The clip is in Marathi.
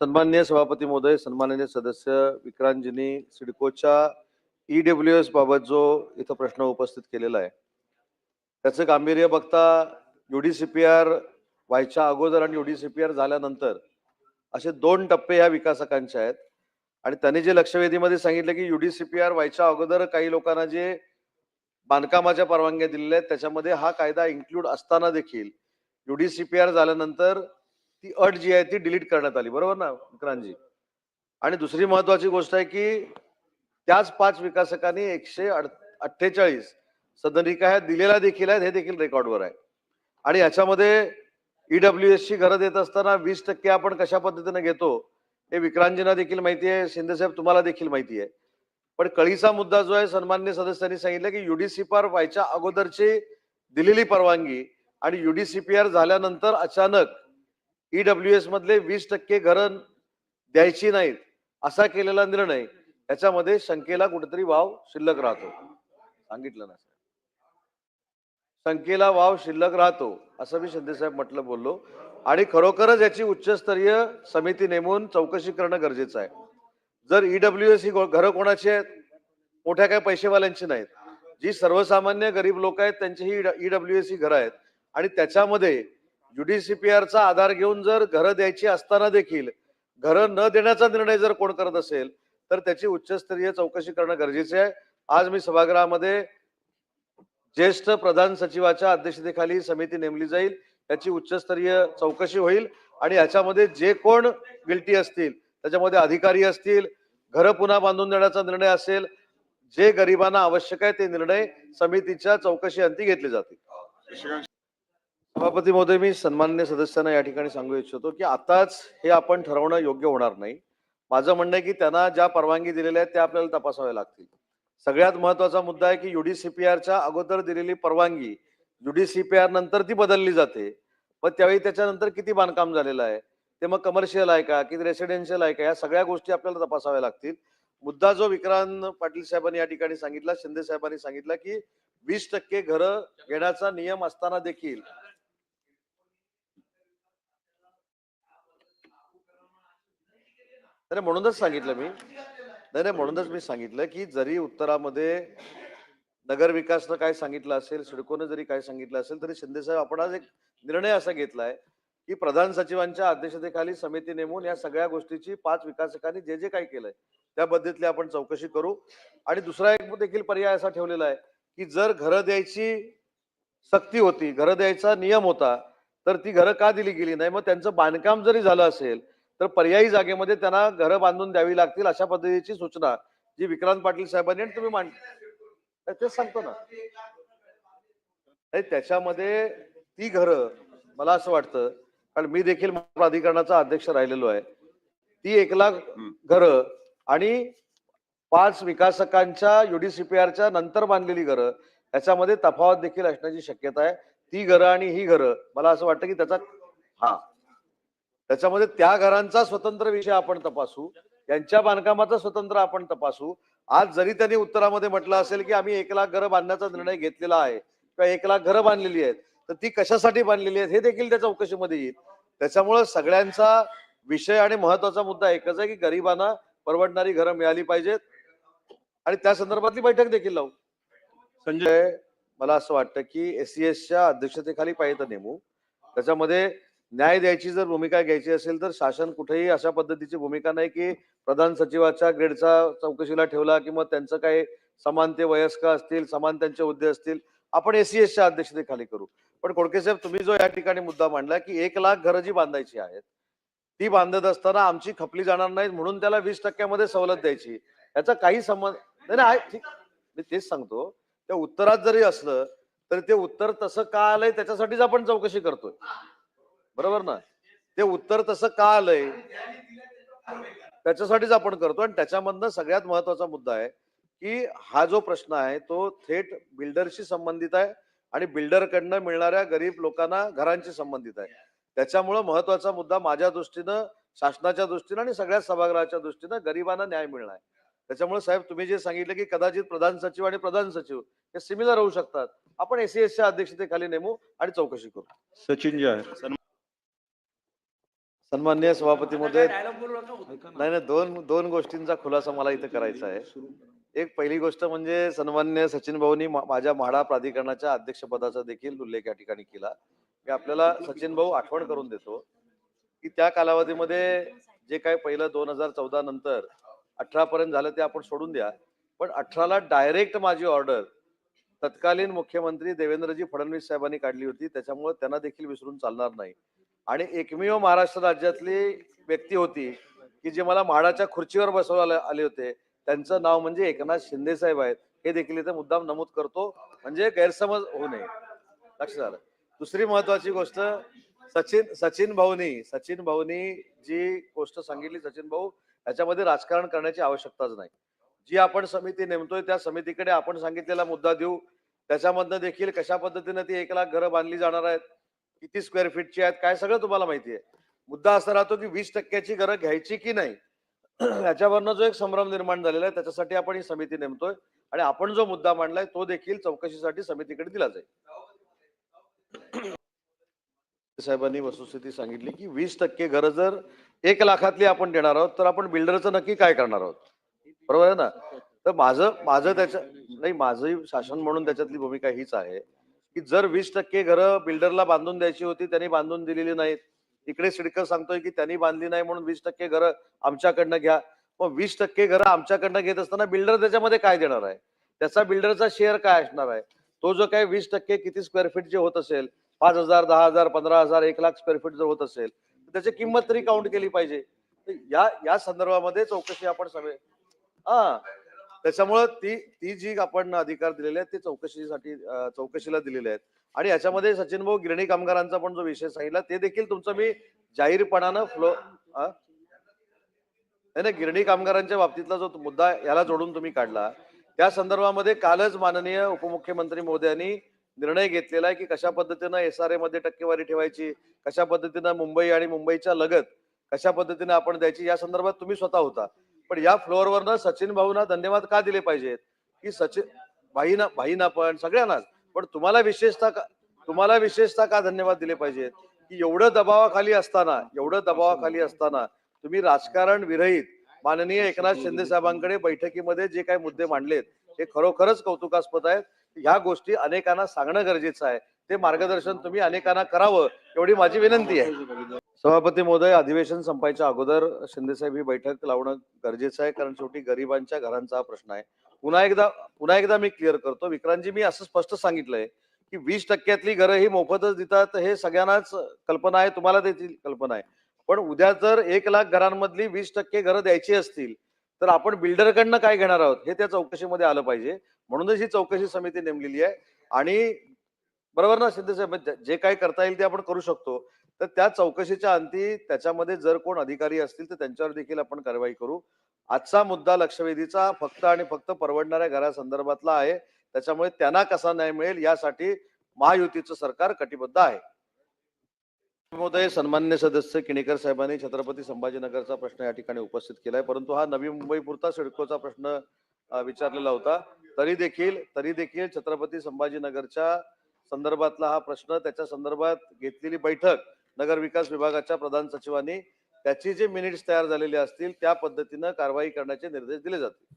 सन्मान्य सभापती महोदय सन्माननीय सदस्य विक्रांतजींनी सिडकोच्या ईडब्ल्यू एस बाबत जो इथं प्रश्न उपस्थित केलेला आहे त्याचं गांभीर्य बघता युडीसीपीआर व्हायच्या अगोदर आणि युडीसीपीआर झाल्यानंतर असे दोन टप्पे ह्या विकासकांचे आहेत. आणि त्यांनी जे लक्षवेधीमध्ये सांगितलं की युडीसीपीआर व्हायच्या अगोदर काही लोकांना जे बांधकामाच्या परवानग्या दिलेल्या आहेत त्याच्यामध्ये हा कायदा इन्क्लूड असताना देखील युडीसीपीआर झाल्यानंतर ती अट जी आहे ती डिलीट करण्यात आली. बरोबर ना विक्रांतजी? आणि दुसरी महत्वाची गोष्ट आहे की त्याच पाच विकासकांनी एकशे अठ्ठेचाळीस सदनिका ह्या दिलेल्या देखील आहेत हे देखील रेकॉर्डवर आहे. आणि ह्याच्यामध्ये ईडब्ल्यू एस ची घरं देत असताना वीस टक्के आपण कशा पद्धतीने घेतो हे विक्रांतजींना देखील माहिती आहे शिंदेसाहेब तुम्हाला देखील माहिती आहे. पण कळीचा मुद्दा जो आहे सन्मान्य सदस्यांनी सांगितलं की युडीसीपीआर व्हायच्या अगोदरची दिलेली परवानगी आणि युडीसीपीआर झाल्यानंतर अचानक ईडब्ल्यू एस मधले वीस टक्के घरं द्यायची नाहीत असा केलेला निर्णय याच्यामध्ये शंकेला कुठेतरी वाव शिल्लक राहतो. सांगितलं ना शंकेला वाव शिल्लक राहतो असं मी शिंदेसाहेब म्हटलं बोललो. आणि खरोखरच याची उच्चस्तरीय समिती नेमून चौकशी करणं गरजेचं आहे. जर ईडब्ल्यू एस ही घरं कोणाची आहेत? मोठ्या काही पैसेवाल्यांची नाहीत. जी सर्वसामान्य गरीब लोक आहेत त्यांची ही ईडब्ल्यू एस ही घरं आहेत. आणि त्याच्यामध्ये चा आधार घेऊन जर घरं द्यायची असताना देखील घरं न देण्याचा निर्णय जर कोण करत असेल तर त्याची उच्चस्तरीय चौकशी करणं गरजेचे आहे. आज मी सभागृहामध्ये ज्येष्ठ प्रधान सचिवाच्या अध्यक्षतेखाली समिती नेमली जाईल याची उच्चस्तरीय चौकशी होईल आणि ह्याच्यामध्ये जे कोण गिल्टी असतील त्याच्यामध्ये अधिकारी असतील घरं पुन्हा बांधून देण्याचा निर्णय असेल जे गरिबांना आवश्यक आहे ते निर्णय समितीच्या चौकशी अंती घेतले जातील. सभापती महोदय मी सन्मान्य सदस्यांना या ठिकाणी सांगू इच्छितो की आताच हे आपण ठरवणं योग्य होणार नाही. माझं म्हणणं आहे की त्यांना ज्या परवानगी दिलेल्या आहेत त्या आपल्याला तपासाव्या लागतील. सगळ्यात महत्त्वाचा मुद्दा आहे की युडीसीपीआरच्या अगोदर दिलेली परवानगी युडीसीपीआर नंतर ती बदलली जाते. पण त्यावेळी त्याच्यानंतर किती बांधकाम झालेलं आहे? ते मग कमर्शियल आहे का? किती रेसिडेन्शियल आहे का? या सगळ्या गोष्टी आपल्याला तपासाव्या लागतील. मुद्दा जो विक्रांत पाटील साहेबांनी या ठिकाणी सांगितला शिंदे साहेबांनी सांगितला की वीस टक्के घरं घेण्याचा नियम असताना देखील नाही म्हणूनच सांगितलं मी. नाही नाही म्हणूनच मी सांगितलं की जरी उत्तरामध्ये नगर विकासनं काय सांगितलं असेल सिडकोनं जरी काय सांगितलं असेल तरी शिंदेसाहेब आपण आज एक निर्णय असा घेतलाय की प्रधान सचिवांच्या अध्यक्षतेखाली समिती नेमून या सगळ्या गोष्टीची पाच विकासकांनी जे जे काही केलंय त्या पद्धतीतली आपण चौकशी करू. आणि दुसरा एक देखील पर्याय असा ठेवलेला आहे की जर घरं द्यायची सक्ती होती घरं द्यायचा नियम होता तर ती घरं का दिली गेली नाही? मग त्यांचं बांधकाम जरी झालं असेल तर पर्यायी जागेमध्ये त्यांना घरं बांधून द्यावी लागतील अशा पद्धतीची सूचना जी विक्रांत पाटील साहेबांनी आणि तुम्ही मांड तेच सांगतो ना. नाही त्याच्यामध्ये ती घरं मला असं वाटतं कारण मी देखील प्राधिकरणाचा अध्यक्ष राहिलेलो आहे ती एक लाख घरं आणि पाच विकासकांच्या युडीसीपीआरच्या नंतर बांधलेली घरं याच्यामध्ये तफावत देखील असण्याची शक्यता आहे. ती घरं आणि ही घरं मला असं वाटतं की त्याचा हा. त्याच्यामध्ये त्या घरांचा स्वतंत्र विषय आपण तपासू यांच्या बांधकामाचा स्वतंत्र आपण तपासू. आज जरी त्यांनी उत्तरामध्ये म्हटलं असेल की आम्ही एक लाख घरं बांधण्याचा निर्णय घेतलेला आहे किंवा एक लाख घरं बांधलेली आहेत तर ती कशासाठी बांधलेली आहेत हे देखील त्या चौकशीमध्ये येईल. त्याच्यामुळं सगळ्यांचा विषय आणि महत्त्वाचा मुद्दा एकच आहे की गरिबांना परवडणारी घरं मिळाली पाहिजेत. आणि त्या संदर्भातली बैठक देखील लावू. संजय मला असं वाटतं की एस सी एसच्या अध्यक्षतेखाली पाहिजे नेमू. त्याच्यामध्ये न्याय द्यायची जर भूमिका घ्यायची असेल तर शासन कुठेही अशा पद्धतीची भूमिका नाही की प्रधान सचिवाच्या ग्रेडचा चौकशीला ठेवला किंवा त्यांचं काही समान ते वयस्क असतील समान त्यांचे हुद्दे असतील आपण एसीएसच्या अध्यक्षतेखाली करू. पण कोडके साहेब तुम्ही जो या ठिकाणी मुद्दा मांडला की एक लाख घरं जी बांधायची आहेत ती बांधत असताना आमची खपली जाणार नाहीत म्हणून त्याला वीस टक्क्यामध्ये सवलत द्यायची. याचा काही संबंध नाही, आहे, ठीक. मी तेच सांगतो त्या उत्तरात जरी असलं तरी ते उत्तर तसं का आलंय त्याच्यासाठीच आपण चौकशी करतोय. बरोबर ना? ते उत्तर तसं का आलंय? त्याच्यासाठीच आपण करतो आणि त्याच्यामधनं सगळ्यात महत्त्वाचा मुद्दा आहे की हा जो प्रश्न आहे तो थेट बिल्डरशी संबंधित आहे आणि बिल्डरकडनं मिळणाऱ्या गरीब लोकांना घरांशी संबंधित आहे. त्याच्यामुळं महत्त्वाचा मुद्दा माझ्या दृष्टीनं शासनाच्या दृष्टीनं आणि सगळ्या सभागृहाच्या दृष्टीनं गरिबांना न्याय मिळणार आहे. त्याच्यामुळे साहेब तुम्ही जे सांगितलं की कदाचित प्रधान सचिव आणि प्रधान सचिव हे सिमिलर होऊ शकतात. आपण एसीएसच्या अध्यक्षतेखाली नेमू आणि चौकशी करू. सचिन जय सन्मान्य सभापती महोदय. नाही नाही दोन दोन गोष्टींचा खुलासा मला इथं करायचा आहे. एक पहिली गोष्ट म्हणजे सन्मान्य सचिन भाऊनी माझ्या म्हाडा प्राधिकरणाच्या अध्यक्षपदाचा देखील उल्लेख या ठिकाणी केला. मी आपल्याला सचिन भाऊ आठवण करून देतो की त्या कालावधीमध्ये जे काय पहिलं दोन हजार चौदा नंतर अठरा पर्यंत झालं ते आपण सोडून द्या. पण अठराला डायरेक्ट माझी ऑर्डर तत्कालीन मुख्यमंत्री देवेंद्रजी फडणवीस साहेबांनी काढली होती. त्याच्यामुळे त्यांना देखील विसरून चालणार नाही. आणि एकमेव महाराष्ट्र राज्यातली व्यक्ती होती की जे मला म्हाडाच्या खुर्चीवर बसवायला आले होते. त्यांचं नाव म्हणजे एकनाथ शिंदे साहेब आहेत. हे देखील इथे मुद्दाम नमूद करतो. म्हणजे गैरसमज होऊ नये. लक्षात आलं दुसरी महत्वाची गोष्ट सचिन सचिन भाऊनी सचिन भाऊनी जी गोष्ट सांगितली सचिन भाऊ याच्यामध्ये राजकारण करण्याची आवश्यकताच नाही. जी आपण समिती नेमतोय त्या समितीकडे आपण सांगितलेला मुद्दा देऊ. त्याच्यामधनं देखील कशा पद्धतीने ती एक लाख घरं बांधली जाणार आहेत? किती स्क्वेअर फीटची आहेत काय सगळं तुम्हाला माहिती आहे मुद्दा असा राहतो की वीस टक्क्याची घरं घ्यायची की नाही याच्यावरनं जो एक संभ्रम निर्माण झालेला आहे त्याच्यासाठी आपण ही समिती नेमतोय आणि आपण जो मुद्दा मांडलाय तो देखील चौकशीसाठी समितीकडे दिला जाईल. साहेबांनी वस्तुस्थिती सांगितली की वीस टक्के घरं जर एक लाखातली आपण देणार आहोत तर आपण बिल्डरचं नक्की काय करणार आहोत? बरोबर आहे ना? तर माझं माझं त्याच्या नाही माझं शासन म्हणून त्याच्यातली भूमिका हीच आहे. की जर वीस टक्के घरं बिल्डरला बांधून द्यायची होती त्यांनी बांधून दिलेली नाहीत. इकडे सिडकर सांगतोय की त्यांनी बांधली नाही म्हणून वीस टक्के घरं आमच्याकडनं घ्या. मग वीस टक्के घरं आमच्याकडनं घेत असताना बिल्डर त्याच्यामध्ये काय देणार आहे? त्याचा बिल्डरचा शेअर काय असणार आहे? तो जो काय वीस टक्के किती स्क्वेअर फीट जे होत असेल पाच हजार दहा हजार पंधरा हजार एक लाख स्क्वेअर फीट जर होत असेल तर त्याची किंमत तरी काउंट केली पाहिजे. या या संदर्भामध्ये चौकशी आपण सगळे हा. त्याच्यामुळं ती ती जी आपण अधिकार दिलेले आहेत ते चौकशीसाठी चौकशीला दिलेले आहेत. आणि याच्यामध्ये सचिन भाऊ गिरणी कामगारांचा पण जो विषय सांगितला ते देखील तुमचं मी जाहीरपणानं फ्लो नाही ना गिरणी कामगारांच्या बाबतीतला जो मुद्दा याला जोडून तुम्ही काढला. त्या संदर्भामध्ये कालच माननीय उपमुख्यमंत्री मोदयांनी निर्णय घेतलेला आहे की कशा पद्धतीनं एस आर ए मध्ये टक्केवारी ठेवायची कशा पद्धतीनं मुंबई आणि मुंबईच्या लगत कशा पद्धतीने आपण द्यायची या संदर्भात तुम्ही स्वतः होता. पण या फ्लोअरवरनं सचिन भाऊना धन्यवाद का दिले पाहिजेत? की सचिन भाईना भाईना पण सगळ्यांनाच. पण तुम्हाला विशेषतः तुम्हाला विशेषतः का धन्यवाद दिले पाहिजेत? की एवढं दबावाखाली असताना एवढं दबावाखाली असताना तुम्ही राजकारण विरहित माननीय एकनाथ शिंदे साहेबांकडे बैठकीमध्ये जे काही मुद्दे मांडलेत हे खरोखरच कौतुकास्पद आहेत. ह्या गोष्टी अनेकांना सांगणं गरजेचं आहे. ते मार्गदर्शन तुम्ही अनेकांना करावं एवढी माझी विनंती आहे. सभापती महोदय अधिवेशन संपायच्या अगोदर शिंदेसाहेब ही बैठक लावणं गरजेचं आहे कारण शेवटी गरिबांच्या घरांचा हा प्रश्न आहे. पुन्हा एकदा पुन्हा एकदा मी क्लिअर करतो. विक्रांतजी मी असं स्पष्ट सांगितलंय की वीस टक्क्यातली घरं ही मोफतच देतात हे सगळ्यांनाच कल्पना आहे तुम्हाला त्याची कल्पना आहे. पण उद्या जर एक लाख घरांमधली वीस टक्के घरं द्यायची असतील तर आपण बिल्डरकडनं काय घेणार आहोत? हे त्या चौकशीमध्ये आलं पाहिजे. म्हणूनच ही चौकशी समिती नेमलेली आहे. आणि बरोबर ना शिंदे साहेब? म्हणजे जे- काय करता येईल ते आपण करू शकतो. तर त्या चौकशीच्या अंती त्याच्यामध्ये जर कोण अधिकारी असतील तर त्यांच्यावर देखील आपण कारवाई करू. आजचा मुद्दा लक्षवेधीचा फक्त आणि फक्त परवडणाऱ्या घरासंदर्भातला आहे. त्याच्यामुळे त्यांना कसा न्याय मिळेल यासाठी महायुतीचं सरकार कटिबद्ध आहे. महोदय सन्मान्य सदस्य किणीकर साहेबांनी छत्रपती संभाजीनगरचा प्रश्न या ठिकाणी उपस्थित केलाय. परंतु हा नवी मुंबई पुरता सिडकोचा प्रश्न विचारलेला होता. तरी देखील तरी देखील छत्रपती संभाजीनगरच्या संदर्भातला हा प्रश्न त्याच्या संदर्भात घेतलेली बैठक नगर विकास विभागाच्या प्रधान सचिवांनी त्याची जे मिनिट्स तयार झालेले असतील त्या पद्धतीनं कारवाई करण्याचे निर्देश दिले जातील.